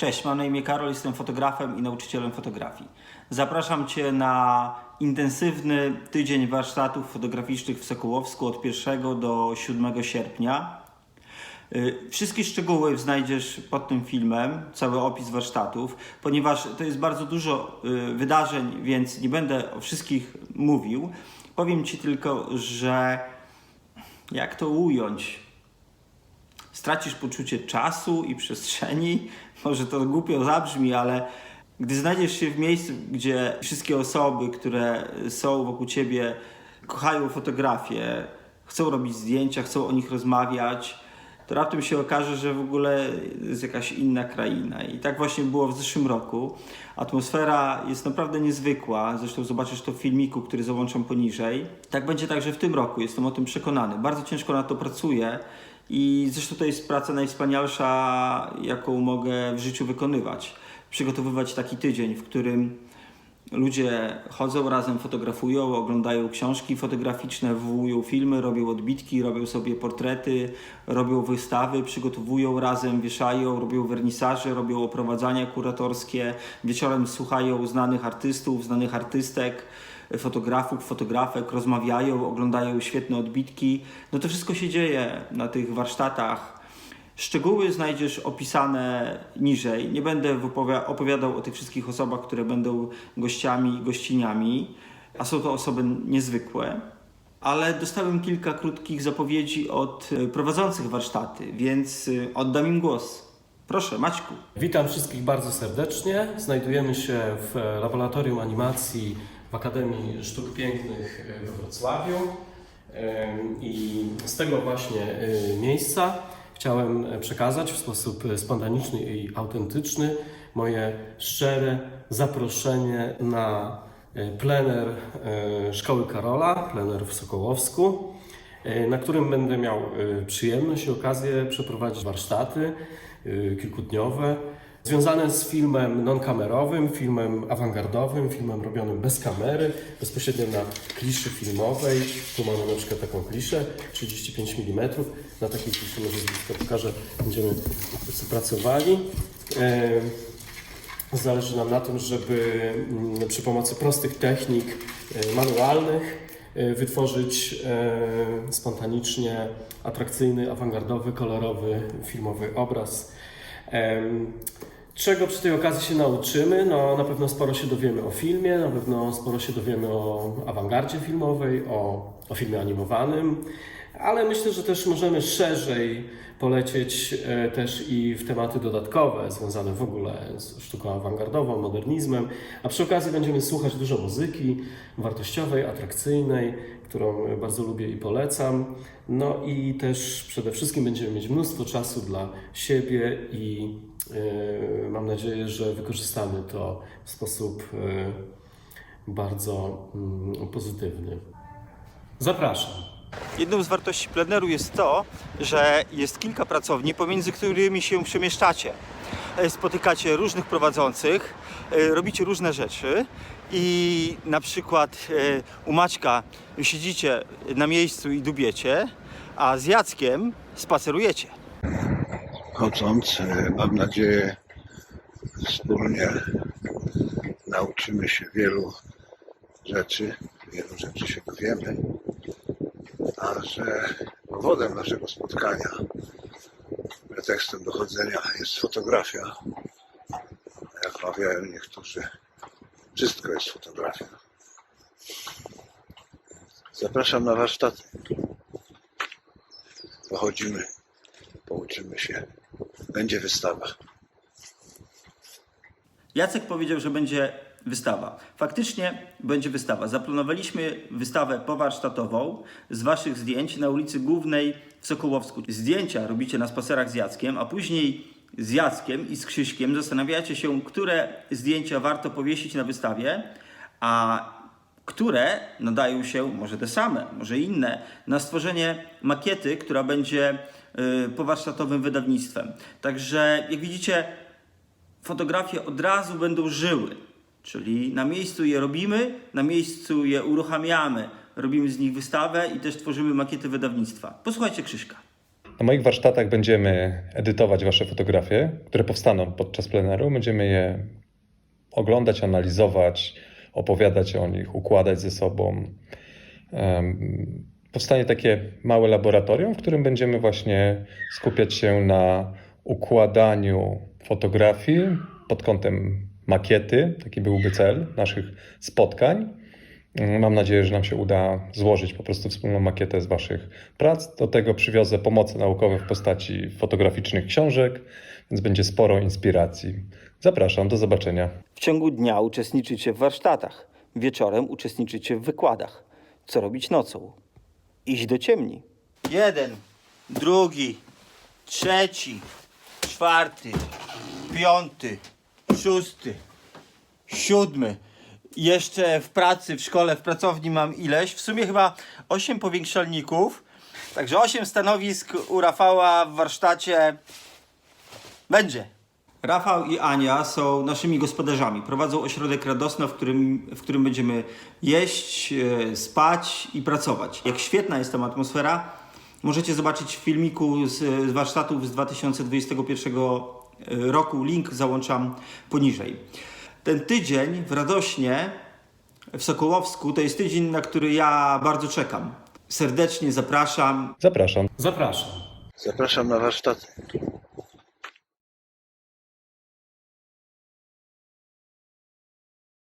Cześć, mam na imię Karol, jestem fotografem i nauczycielem fotografii. Zapraszam Cię na intensywny tydzień warsztatów fotograficznych w Sokołowsku od 1 do 7 sierpnia. Y, Wszystkie szczegóły znajdziesz pod tym filmem, cały opis warsztatów, ponieważ to jest bardzo dużo y, wydarzeń, więc nie będę o wszystkich mówił. Powiem Ci tylko, że jak to ująć? Stracisz poczucie czasu i przestrzeni. Może to głupio zabrzmi, ale gdy znajdziesz się w miejscu, gdzie wszystkie osoby, które są wokół ciebie, kochają fotografię, chcą robić zdjęcia, chcą o nich rozmawiać, to raptem się okaże, że w ogóle jest jakaś inna kraina. I tak właśnie było w zeszłym roku. Atmosfera jest naprawdę niezwykła. Zresztą zobaczysz to w filmiku, który załączam poniżej. Tak będzie także w tym roku, jestem o tym przekonany. Bardzo ciężko na to pracuję. I zresztą to jest praca najwspanialsza, jaką mogę w życiu wykonywać. Przygotowywać taki tydzień, w którym ludzie chodzą razem, fotografują, oglądają książki fotograficzne, wywołują filmy, robią odbitki, robią sobie portrety, robią wystawy, przygotowują razem, wieszają, robią wernisaże, robią oprowadzania kuratorskie, wieczorem słuchają znanych artystów, znanych artystek fotografów, fotografek, rozmawiają, oglądają świetne odbitki. No to wszystko się dzieje na tych warsztatach. Szczegóły znajdziesz opisane niżej. Nie będę opowiadał o tych wszystkich osobach, które będą gościami i gościniami, a są to osoby niezwykłe. Ale dostałem kilka krótkich zapowiedzi od y, prowadzących warsztaty, więc y, oddam im głos. Proszę, Maćku. Witam wszystkich bardzo serdecznie. Znajdujemy się w laboratorium animacji w Akademii Sztuk Pięknych we Wrocławiu. I z tego właśnie y, miejsca chciałem przekazać w sposób spontaniczny i autentyczny moje szczere zaproszenie na y, plener y, Szkoły Karola, plener w Sokołowsku, na którym będę miał przyjemność i okazję przeprowadzić warsztaty kilkudniowe związane z filmem non-kamerowym, filmem awangardowym, filmem robionym bez kamery, bezpośrednio na kliszy filmowej. Tu mamy na przykład taką kliszę 35 mm. Na takiej kliszy może z bliska pokażę, będziemy pracowali. Zależy nam na tym, żeby mm, przy pomocy prostych technik e, manualnych e, wytworzyć e, spontanicznie atrakcyjny, awangardowy, kolorowy, filmowy obraz. Czego przy tej okazji się nauczymy? No, na pewno sporo się dowiemy o filmie, na pewno sporo się dowiemy o awangardzie filmowej, o, o filmie animowanym, ale myślę, że też możemy szerzej polecieć e, też i w tematy dodatkowe związane w ogóle z sztuką awangardową, modernizmem, a przy okazji będziemy słuchać dużo muzyki wartościowej, atrakcyjnej, którą bardzo lubię i polecam. No i też przede wszystkim będziemy mieć mnóstwo czasu dla siebie i e, mam nadzieję, że wykorzystamy to w sposób e, bardzo mm, pozytywny. Zapraszam. Jedną z wartości pleneru jest to, że jest kilka pracowni, pomiędzy którymi się przemieszczacie. E, Spotykacie różnych prowadzących, e, robicie różne rzeczy i na przykład e, u Maćka siedzicie na miejscu i dubiecie, a z Jackiem spacerujecie. chodząc, mam nadzieję, wspólnie nauczymy się wielu rzeczy, wielu rzeczy się dowiemy, a że powodem naszego spotkania, pretekstem dochodzenia jest fotografia. Jak mawiają niektórzy, wszystko jest fotografia. Zapraszam na warsztaty. Pochodzimy, pouczymy się. Będzie wystawa. Jacek powiedział, że będzie wystawa. Faktycznie będzie wystawa. Zaplanowaliśmy wystawę powarsztatową z Waszych zdjęć na ulicy Głównej w Sokołowsku. Zdjęcia robicie na spacerach z Jackiem, a później z Jackiem i z Krzyśkiem zastanawiacie się, które zdjęcia warto powiesić na wystawie, a które nadają się, może te same, może inne, na stworzenie makiety, która będzie y, powarsztatowym wydawnictwem. Także jak widzicie, fotografie od razu będą żyły. Czyli na miejscu je robimy, na miejscu je uruchamiamy, robimy z nich wystawę i też tworzymy makiety wydawnictwa. Posłuchajcie Krzyśka. Na moich warsztatach będziemy edytować Wasze fotografie, które powstaną podczas pleneru. Będziemy je oglądać, analizować, opowiadać o nich, układać ze sobą. Powstanie takie małe laboratorium, w którym będziemy właśnie skupiać się na układaniu fotografii pod kątem makiety. Taki byłby cel naszych spotkań. Mm, Mam nadzieję, że nam się uda złożyć po prostu wspólną makietę z Waszych prac. Do tego przywiozę pomoce naukowe w postaci fotograficznych książek, więc będzie sporo inspiracji. Zapraszam, do zobaczenia. W ciągu dnia uczestniczycie w warsztatach, wieczorem uczestniczycie w wykładach. Co robić nocą? Iść do ciemni. Jeden, drugi, trzeci, czwarty, piąty, szósty, siódmy. Jeszcze w pracy, w szkole, w pracowni mam ileś. W sumie chyba osiem powiększalników. Także osiem stanowisk u Rafała w warsztacie będzie. Rafał i Ania są naszymi gospodarzami. Prowadzą ośrodek Radosna, w którym, w którym będziemy jeść, e, spać i pracować. Jak świetna jest tam atmosfera, możecie zobaczyć w filmiku z warsztatów z 2021 roku. Link załączam poniżej. Ten tydzień w Radośnie, w Sokołowsku, to jest tydzień, na który ja bardzo czekam. Serdecznie zapraszam. Zapraszam. Zapraszam. Zapraszam na warsztaty.